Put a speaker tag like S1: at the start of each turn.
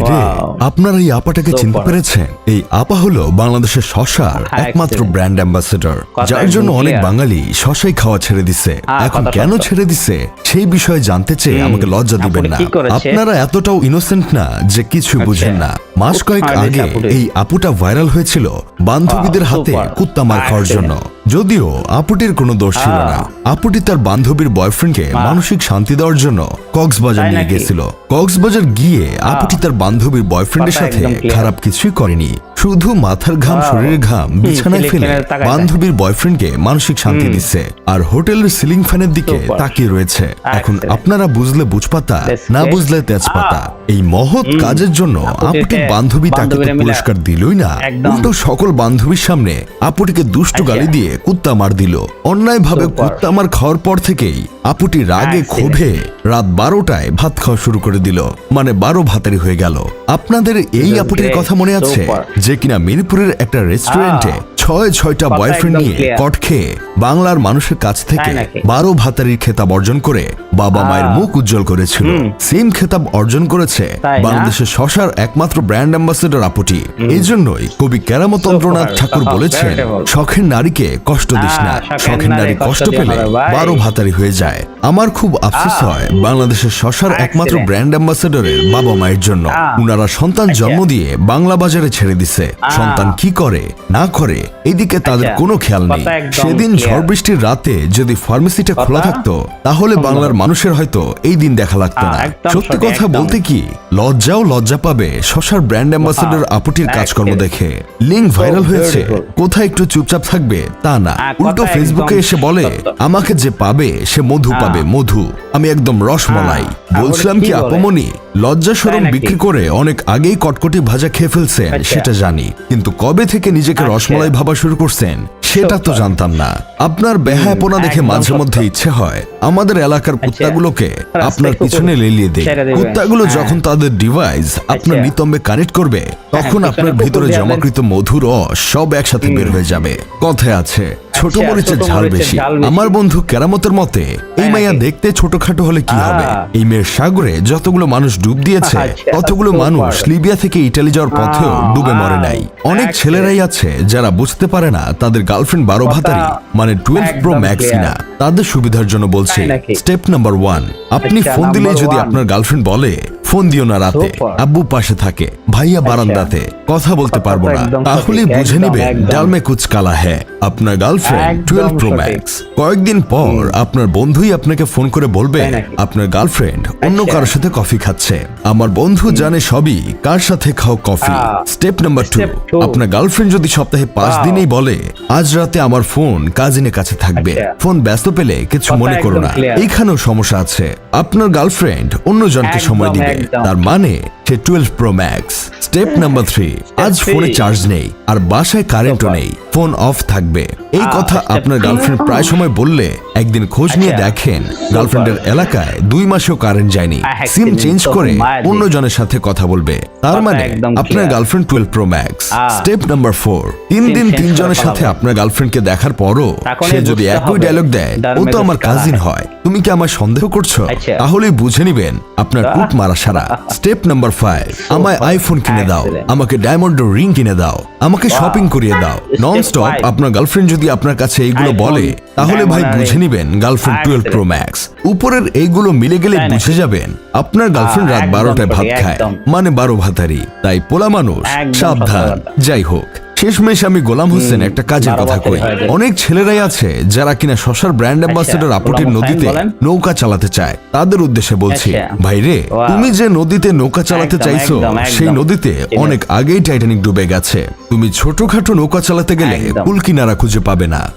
S1: ভাইরে
S2: Wow.
S1: আপনার এই আপাটাকে চিনতে পেরেছেন। এই আপা হলো বাংলাদেশের শশার
S2: হ্যাঁ,
S1: একমাত্র ব্র্যান্ড অ্যাম্বাসেডর যার জন্য অনেক বাঙালি শশাই খাওয়া ছেড়ে দিছে। এখন কেন ছেড়ে দিছে? সেই বিষয়ে জানতে চেয়ে আমাকে লজ্জা দিবেন না। আপনারা এতটাও ইনোসেন্ট না যে কিছু বুঝেন না। মাস কয়েক আগে এই আপুটা ভাইরাল হয়েছিল বান্ধবীদের হাতে. কুত্তা মার খাওয়ার জন্য। যদিও আপুটির কোনো দোষ ছিল না। আপুটি তার বান্ধবীর বয়ফ্রেন্ডকে মানসিক শান্তি দেওয়ার জন্য কক্সবাজার নিয়ে গেছিল। কক্সবাজার গিয়ে আপুটি তার বান্ধবীর বয়ফ্রেন্ডের সাথে খারাপ কিছুই করেনি। শুধু মাথার ঘাম শরীরের ঘাম বিছানায় ফেলে বান্ধবীর বয়ফ্রেন্ডকে মানসিক শান্তি দিচ্ছে আর হোটেলের সিলিং ফ্যানের দিকে তাকিয়ে রয়েছে। এখন আপনারা বুঝলে বুঝপাতা না বুঝলে তেজপাতা। এই মহৎ কাজের জন্য আপুটির বান্ধবী তাকে পুরস্কার দিলই না। উল্টো সকল বান্ধবীর সামনে আপুটিকে দুষ্টু
S2: আচ্ছা।
S1: গালি দিয়ে কুত্তা মার দিল। অন্যায় ভাবে কুত্তা মার খাওয়ার পর থেকেই আপুটি রাগে ক্ষোভে রাত বারোটায় ভাত খাওয়া শুরু করে দিল। মানে বারো ভাতারি হয়ে গেল। আপনাদের এই আপুটির কথা মনে আছে? যে কিনা মিরপুরের একটা রেস্টুরেন্টে ছয় ছয়টা বয়ফ্রেন্ড নিয়ে কট খেয়ে বাংলার মানুষের কাছ থেকে বারো ভাতারির খেতাব অর্জন করে বাবা মায়ের মুখ উজ্জ্বল করেছিল। সেম খেতাব অর্জন করেছে বাংলাদেশের শশার একমাত্র ব্র্যান্ড অ্যাম্বাসেডর আপুটি। এই জন্যই কবি কেরামতন্দ্রনাথ
S2: Super.
S1: ঠাকুর বলেছেন শখের নারীকে কষ্ট দিস না।
S2: শখের
S1: নারী কষ্ট পেলে বারো ভাতারি হয়ে যায়। আমার খুব আফসোস হয় বাংলাদেশের শশার একমাত্র. ব্র্যান্ড অ্যাম্বাসেডরের বাবা মায়ের জন্য। উনারা সন্তান জন্ম দিয়ে বাংলা বাজারে ছেড়ে দিছে। সন্তান কি করে না করে এদিকে তাদের
S2: আচ্ছা,
S1: কোনো খেয়াল নেই। সেদিন ঝড় বৃষ্টির রাতে যদি ফার্মেসিটা খোলা থাকতো তাহলে বাংলার মানুষের হয়তো এই দিন দেখা লাগতো না। সত্যি কথা বলতে কি লজ্জাও লজ্জা পাবে শশার ব্র্যান্ড অ্যাম্বাসেডর আপুটির কাজকর্ম দেখে। লিঙ্ক ভাইরাল হয়েছে। কোথায় একটু চুপচাপ থাকবে তা না। উল্টো ফেসবুকে এসে বলে আমাকে যে পাবে সে মধু পাবে মধু। আমি একদম রসমলাই। বলছিলাম কি আপমনি লজ্জা সরম বিক্রি করে অনেক আগেই কটকটি ভাজা খেয়ে ফেলছেন
S2: আচ্ছা।
S1: সেটা জানি। কিন্তু কবে থেকে নিজেকে
S2: আচ্ছা।
S1: রসমলাই ভাবা শুরু করছেন সেটা তো জানতাম না। আপনার বেহায়াপনা দেখে মাঝে মধ্যে ইচ্ছে হয়। আমাদের এলাকার কুত্তাগুলোকে আপনার পিছনে লেলিয়ে দেয়। কুত্তাগুলো
S2: হ্যাঁ।
S1: যখন তাদের ডিভাইস আপনার
S2: আচ্ছা।
S1: নিতম্বে কানেক্ট করবে তখন আপনার ভিতরে জমাকৃত মধুর রস সব একসাথে বের হয়ে যাবে। কথায় আছে ছোট
S2: আচ্ছা,
S1: মরিচের ঝাল বেশি। আমার বন্ধু কেরামতের মতে এই
S2: তাই
S1: মাইয়া দেখতে ছোটখাটো হলে কি হবে? এই মেয়ের সাগরে যতগুলো মানুষ ডুব দিয়েছে
S2: আচ্ছা,
S1: ততগুলো মানুষ লিবিয়া থেকে ইটালি যাওয়ার পথেও ডুবে মরে নাই। অনেক ছেলেরাই আছে যারা বুঝতে পারে না তাদের গার্লফ্রেন্ড বারো ভাতারি মানে টুয়েলভ প্রো ম্যাক্স কিনা তাদের সুবিধার জন্য বলছি স্টেপ নাম্বার ওয়ান আপনি
S2: আচ্ছা,
S1: ফোন দিলেই যদি আপনার গার্লফ্রেন্ড বলে ফোন দিও না রাতে। আব্বু পাশে থাকে ভাইয়া বারান্দাতে কথা বলতে পারব না।
S2: তাহলে
S1: বুঝে নিবে ডালমে কুচ কালা হ্যাঁ আপনার গার্লফ্রেন্ড
S2: একদম
S1: টুয়েলভ প্রো। ম্যাক্স কয়েকদিন পর আপনার বন্ধুই আপনাকে ফোন করে বলবে আপনার গার্লফ্রেন্ড অন্য
S2: আচ্ছা।
S1: কারোর সাথে কফি খাচ্ছে। আমার বন্ধু জানে সবই কার সাথে খাও কফি স্টেপ নাম্বার টু আপনার গার্লফ্রেন্ড যদি সপ্তাহে পাঁচ. দিনেই বলে আজ রাতে আমার ফোন কাজিনের কাছে থাকবে।
S2: আচ্ছা।
S1: ফোন ব্যস্ত পেলে কিছু মনে করো না. এইখানেও সমস্যা আছে। আপনার গার্লফ্রেন্ড অন্য জনকে সময় দিবে। তার মানে সে twelve pro max step number three আজ ফোনে চার্জ নেই আর বাসায় কারেন্টও নেই ফোন অফ থাকবে। এই কথা আপনার গার্লফ্রেন্ড প্রায় সময় বললে একদিন খোঁজ নিয়ে
S2: আচ্ছা।
S1: দেখেন গার্লফ্রেন্ডের এলাকায় দুই মাসেও কারেন্ট যায়নি। সিম চেঞ্জ করে অন্য জনের সাথে কথা বলবে। তার মানে আপনার girlfriend twelve pro max step number four তিন দিন
S2: করে
S1: তিনজনের সাথে। আপনার গার্লফ্রেন্ডকে দেখার পরও সে যদি একই ডায়লগ দেয় ও তো আমার কাজিন হয়। তুমি কি আমার সন্দেহ করছ?
S2: আচ্ছা।
S1: তাহলেই বুঝে নিবেন আপনার। কুট মারা সারা। স্টেপ নাম্বার ফাইভ আমায় আইফোন কিনে দাও. আমাকে ডায়মন্ড রিং কিনে দাও আমাকে শপিং করিয়ে দাও নন স্টপ আপনার গার্লফ্রেন্ড যদি আপনার কাছে এইগুলো বলে তাহলে ভাই বুঝে নিবেন গার্লফ্রেন্ড টুয়েলভ প্রো ম্যাক্স উপরের এইগুলো মিলে গেলে বুঝে যাবেন আপনার গার্লফ্রেন্ড রাত বারোটায় ভাত খায় মানে বারো ভাতারি। তাই পোলা মানুষ সাবধান। যাই হোক। শেষমেশ আমি গোলাম হোসেন একটা কাজের কথা কই। অনেক ছেলেরাই আছে যারা কিনা শশার ব্র্যান্ড অ্যাম্বাসেডর আপুটির নদীতে নৌকা চালাতে চায়। তাদের উদ্দেশ্যে বলছি ভাই
S2: রে
S1: তুমি যে নদীতে নৌকা চালাতে চাইছো। সেই নদীতে অনেক আগেই টাইটানিক ডুবে গেছে। তুমি ছোটখাটো নৌকা চালাতে গেলে। কুল কিনারা খুঁজে পাবে না।